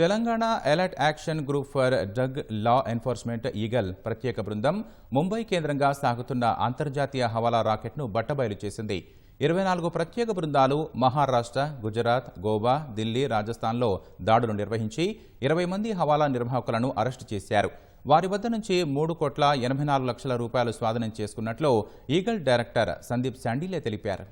Telangana alert action group for drug law enforcement Eagle ప్రత్యేక బృందం ముంబై కేంద్రంగా సాగుతున్న అంతర్జాతీయ హవాలా రాకెట్ను బట్టబయలు చేసింది. ఇరవై నాలుగు ప్రత్యేక బృందాలు మహారాష్ట్ర గుజరాత్ గోవా ఢిల్లీ రాజస్థాన్లో దాడులు నిర్వహించి ఇరవై మంది హవాలా నిర్వాహకులను అరెస్టు చేశారు. వారి వద్ద నుంచి మూడు కోట్ల ఎనభై నాలుగు లక్షల రూపాయలు స్వాధీనం చేసుకున్నట్లు ఈగల్ డైరెక్టర్ సందీప్ శాండిలే తెలిపారు.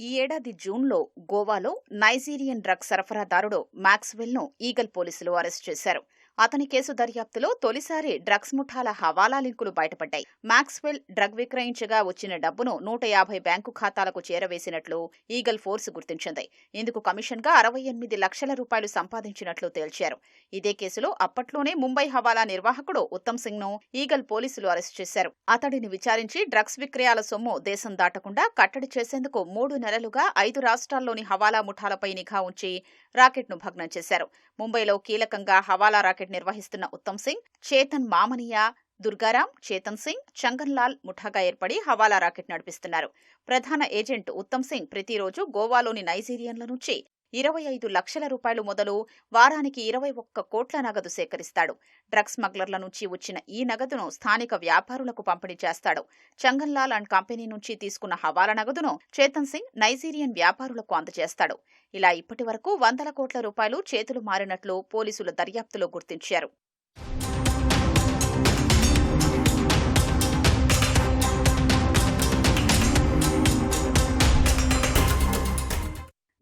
ఈ ఏడాది జూన్లో గోవాలో నైజీరియన్ డ్రగ్ సరఫరాదారుడు మ్యాక్స్వెల్ను ఈగల్ పోలీసులు అరెస్ట్ చేశారు. అతని కేసు దర్యాప్తులో తొలిసారి డ్రగ్స్ ముఠాల హవాలా లింకులు బయటపడ్డాయి. మ్యాక్స్వెల్ డ్రగ్ విక్రయించగా వచ్చిన డబ్బును నూట యాభై బ్యాంకు ఖాతాలకు చేరవేసినట్లు ఈగల్ ఫోర్స్ గుర్తించింది. ఇందుకు కమిషన్గా అరవై ఎనిమిది లక్షల రూపాయలు సంపాదించినట్లు తేల్చారు. ఇదే కేసులో అప్పట్లోనే ముంబై హవాలా నిర్వాహకుడు ఉత్తమ్ సింగ్ను ఈగల్ పోలీసులు అరెస్ట్ చేశారు. అతడిని విచారించి డ్రగ్స్ విక్రయాల సొమ్ము దేశం దాటకుండా కట్టడి చేసేందుకు మూడు నెలలుగా ఐదు రాష్ట్రాల్లోని హవాలా ముఠాలపై నిఘా ఉంచి రాకెట్ను భగ్నం చేశారు. ముంబైలో కీలకంగా హవాలా రాకెట్ నిర్వహిస్తున్న ఉత్తమ్ సింగ్ చేతన్ మామనియా దుర్గారాం చేతన్ సింగ్ చంగన్లాల్ ముఠాగా ఏర్పడి హవాలా రాకెట్ నడిపిస్తున్నారు. ప్రధాన ఏజెంట్ ఉత్తమ్ సింగ్ ప్రతిరోజు గోవాలోని నైజీరియన్ల నుంచి ఇరవై ఐదు లక్షల రూపాయలు మొదలు వారానికి ఇరవై ఒక్క కోట్ల నగదు సేకరిస్తాడు. డ్రగ్స్ స్మగ్లర్ల నుంచి వచ్చిన ఈ నగదును స్థానిక వ్యాపారులకు పంపిణీ చేస్తాడు. చంగన్లాల్ అండ్ కంపెనీ నుంచి తీసుకున్న హవాలా నగదును చేతన్ సింగ్ నైజీరియన్ వ్యాపారులకు అందజేస్తాడు. ఇలా ఇప్పటి వరకు వందల కోట్ల రూపాయలు చేతులు మారినట్లు పోలీసుల దర్యాప్తులో గుర్తించారు.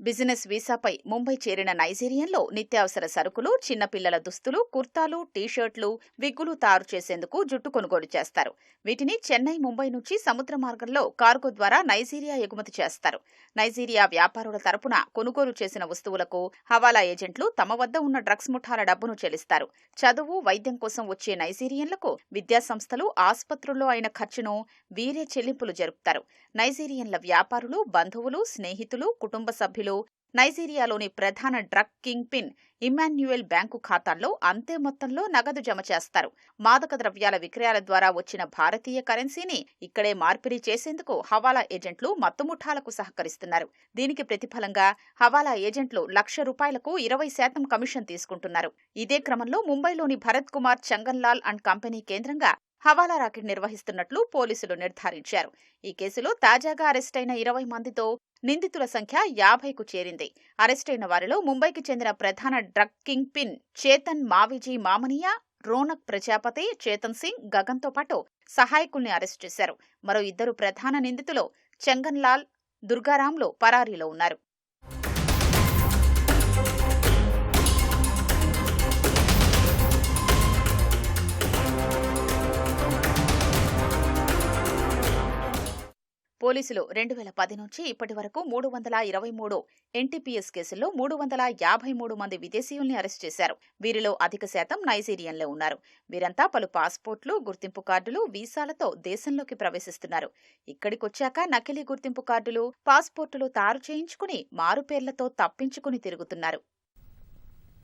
బిజినెస్ వీసాపై ముంబై చేరిన నైజీరియన్లో నిత్యావసర సరుకులు చిన్నపిల్లల దుస్తులు కుర్తాలు టీషర్ట్లు విగ్గులు తయారు చేసేందుకు జుట్టు కొనుగోలు చేస్తారు. వీటిని చెన్నై ముంబై నుంచి సముద్ర మార్గంలో కార్గో ద్వారా నైజీరియా ఎగుమతి చేస్తారు. నైజీరియా వ్యాపారుల తరపున కొనుగోలు చేసిన వస్తువులకు హవాలా ఏజెంట్లు తమ వద్ద ఉన్న డ్రగ్స్ ముఠాల డబ్బును చెల్లిస్తారు. చదువు వైద్యం కోసం వచ్చే నైజీరియన్లకు విద్యాసంస్థలు ఆసుపత్రుల్లో అయిన ఖర్చును వీరే చెల్లింపులు జరుపుతారు. నైజీరియన్ల వ్యాపారులు బంధువులు స్నేహితులు కుటుంబ సభ్యులు నైజీరియాలోని ప్రధాన drug kingpin Emmanuel bank ఖాతాల్లో అంతే మొత్తంలో నగదు జమ చేస్తారు. మాదక ద్రవ్యాల విక్రయాల ద్వారా వచ్చిన భారతీయ కరెన్సీని ఇక్కడే మార్పిడి చేసేందుకు హవాలా ఏజెంట్లు మత్తుముఠాలకు సహకరిస్తున్నారు. దీనికి ప్రతిఫలంగా హవాలా ఏజెంట్లు లక్ష రూపాయలకు ఇరవై శాతం కమిషన్ తీసుకుంటున్నారు. ఇదే క్రమంలో ముంబైలోని భరత్ కుమార్ చంగన్లాల్ అండ్ కంపెనీ కేంద్రంగా హవాలా రాకెట్ నిర్వహిస్తున్నట్లు పోలీసులు నిర్ధారించారు. ఈ కేసులో తాజాగా అరెస్టైన ఇరవై మందితో నిందితుల సంఖ్య యాభైకు చేరింది. అరెస్టైన వారిలో ముంబైకి చెందిన ప్రధాన drug kingpin Chetan Mavji Mamania Ronak Prajapati Chetan Singh గగన్తో పాటు సహాయకుల్ని అరెస్ట్ చేశారు. మరో ఇద్దరు ప్రధాన నిందితులు చెంగన్లాల్ దుర్గారాంలు పరారీలో ఉన్నారు. పోలీసులు రెండు వేల పది నుంచి ఇప్పటి వరకు మూడు వందల ఇరవై మూడు ఎన్టీపీఎస్ కేసుల్లో మూడు వందల యాభై మూడు మంది విదేశీయుల్ని అరెస్ట్ చేశారు. వీరిలో అధిక శాతం నైజీరియన్లే ఉన్నారు. వీరంతా పలు పాస్పోర్ట్లు గుర్తింపు కార్డులు వీసాలతో దేశంలోకి ప్రవేశిస్తున్నారు. ఇక్కడికొచ్చాక నకిలీ గుర్తింపు కార్డులు పాస్పోర్టులు తారు చేయించుకుని మారుపేర్లతో తప్పించుకుని తిరుగుతున్నారు.